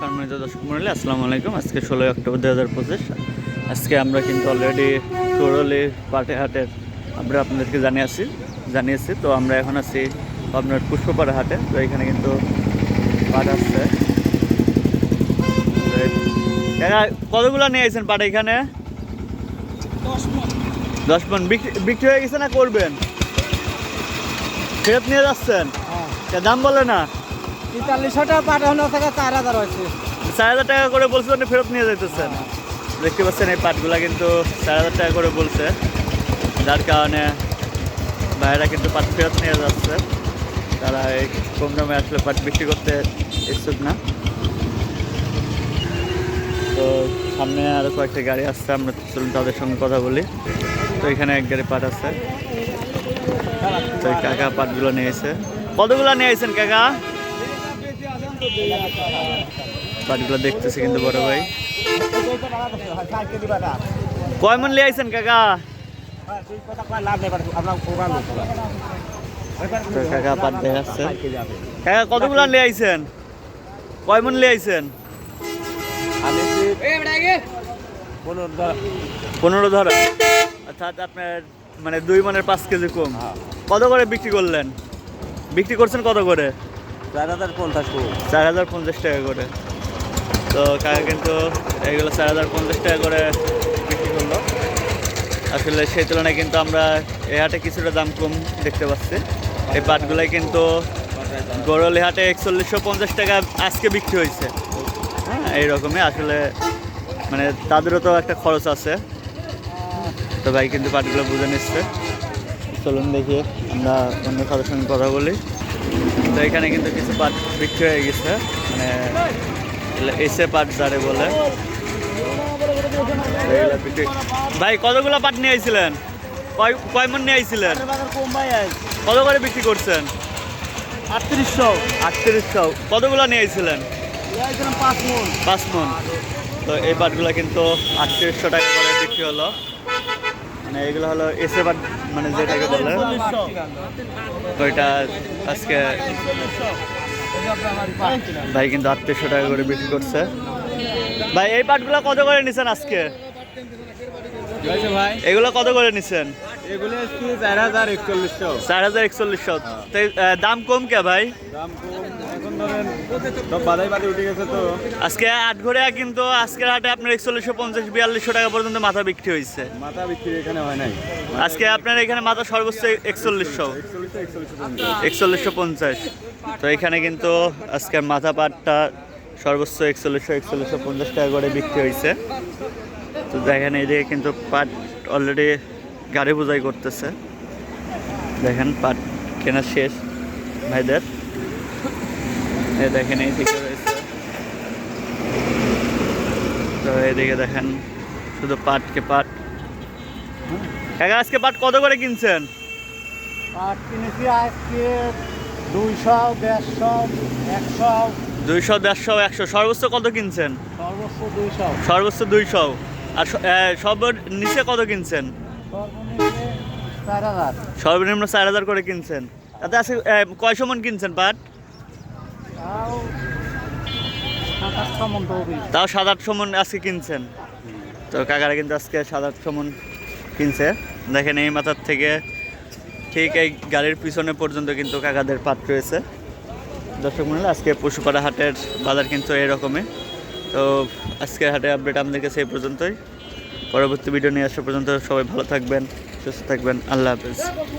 সম্মানিত দর্শক মন্ডলী আসসালামু আলাইকুম। আজকে ষোলোই অক্টোবর দু হাজার পঁচিশ। আজকে আমরা কিন্তু অলরেডি কোরলি পাটে হাটের আমরা আপনাদেরকে জানিয়ে জানিয়েছি জানিয়েছি। তো আমরা এখন আছি আপনার পুষ্পপাড়া হাটে। তো এখানে কিন্তু পাট আসছে কতগুলো নিয়ে আসছেন পাট এখানে? দশ মন। বিক্রি বিক্রি হয়ে গেছে না করবেন? ফেরত নিয়ে যাচ্ছেন? তা দাম বলে না? তেতাল্লিশশো টাকা পাঠানো থেকে চার হাজার হয়েছে। চার হাজার টাকা করে বলছে আপনি ফেরত নিয়ে যেতেছেন দেখতে পাচ্ছেন এই পাটগুলা কিন্তু চার হাজার টাকা করে বলছে। যার কারণে ভাইয়েরা কিন্তু পাট ফেরত নিয়ে যাচ্ছে। তারা এই কম দামে আসলে পাট বিক্রি করতে ইচ্ছুক না। তো সামনে আরও কয়েকটা গাড়ি আসছে, আমরা চলুন তাদের সঙ্গে কথা বলি। তো এখানে এক গাড়ি পাট আছে। তো কাকা পাটগুলো নিয়েছে কতগুলো নিয়ে আসছেন কাকা? পাটগুলো দেখতেছি কিন্তু বড় ভাই। কয় মন লিয়ে আইছেন কাকা? কাকা পাট দেখাচ্ছে। কাকা কতগুলো লিয়ে আইছেন? কয় মন লিয়ে আইছেন? পনেরো ধরা। অর্থাৎ আপনার মানে দুই মনের পাঁচ কেজি কম। কত করে বিক্রি করলেন? বিক্রি করছেন কত করে? চার হাজার পঞ্চাশ চার হাজার পঞ্চাশ টাকা করে। তো কাকা কিন্তু এগুলো চার হাজার পঞ্চাশ টাকা করে বিক্রি করল। আসলে সেই তুলনায় কিন্তু আমরা এ হাটে কিছুটা দাম কম দেখতে পাচ্ছি। এই পাটগুলাই কিন্তু গরলি হাটে একচল্লিশশো পঞ্চাশ টাকা আজকে বিক্রি হয়েছে। হ্যাঁ এইরকমই আসলে মানে তাদেরও তো একটা খরচ আছে। তো ভাই কিন্তু পাটগুলো বুঝে নিচ্ছে। চলুন দেখি আমরা অন্য কারোর সঙ্গে কথা বলি। এখানে কিন্তু কিছু পাট বিক্রি হয়ে গেছে মানে এসে পাট যারে বলে। ভাই কতগুলো পাট নিয়ে আইছিলেন? কয় কয় মন নিয়ে আইছিলেন? কত করে বিক্রি করছেন? আটত্রিশশো। আটত্রিশশো। কতগুলো নিয়ে আইছিলেন? পাঁচ মন। তো এই পাটগুলো কিন্তু আটত্রিশশো টাকা করে বিক্রি হলো। মানে এগুলো হলো এসে পাট মানে যেটাকে বলে। এটা আজকে ভাই কিন্তু আটত্রিশশো টাকা করে বিক্রি করছে। ভাই এই পাটগুলো কত করে নিছেন আজকে? ভাই এগুলো কত করে নিছেন? চার হাজার একচল্লিশশো। চার হাজার একচল্লিশশো। তো দাম কম কে ভাই? দাম কম ধরেন সব বাদাই বাদে উঠে গেছে তো। আজকে আট ঘরে কিন্তু আজকের হাটে আপনার একচল্লিশশো পঞ্চাশ বিয়াল্লিশশো টাকা পর্যন্ত মাথা বিক্রি হয়েছে। মাথা বিক্রি এখানে হয় নাই। আজকে আপনার এখানে মাথা সর্বোচ্চ একচল্লিশশো। একচল্লিশশো পঞ্চাশ। তো এখানে কিন্তু আজকে মাথা পাটটা সর্বোচ্চ একচল্লিশশো একচল্লিশশো পঞ্চাশ টাকা করে বিক্রি হয়েছে। তো দেখেন এইদিকে কিন্তু পাট অলরেডি গাড়ি বোঝাই করতেছে। দেখেন পাট কেনা শেষ। ভাইদের দেখেন এইদিকে রয়েছে। তো এইদিকে দেখেন শুধু পাটকে পাট। কাকা আজকে পাট কত করে কিনছেন? পাট কিনেছি আজকে দুইশো দেড়শো একশো। দুইশো দেড়শো একশো। সর্বোচ্চ কত কিনছেন? সর্বোচ্চ দুইশো। সর্বোচ্চ দুইশো। আর স- এ, সর্ব নিচে কত কিনছেন? সর্বনিম্নে চার হাজার। করে কিনছেন। তাতে আজকে কয়শো মন কিনছেন পাট? তাও সাত আটশো মন আজকে কিনছেন? তো কাকারা কিন্তু আজকে সাত আটশো মন কিনছে। দেখেন এই মাথার থেকে ঠিক এই গাড়ির পিছনে পর্যন্ত কিন্তু কাকাদের পাট রয়েছে। দর্শক মনে আজকে পশুপাড়া হাটের বাজার কিন্তু এরকমই। তো আজকের হাটে আপডেট আপনাদের কাছে এই পর্যন্তই। পরবর্তী ভিডিও নিয়ে আসা পর্যন্ত সবাই ভালো থাকবেন, সুস্থ থাকবেন। আল্লাহ হাফেজ।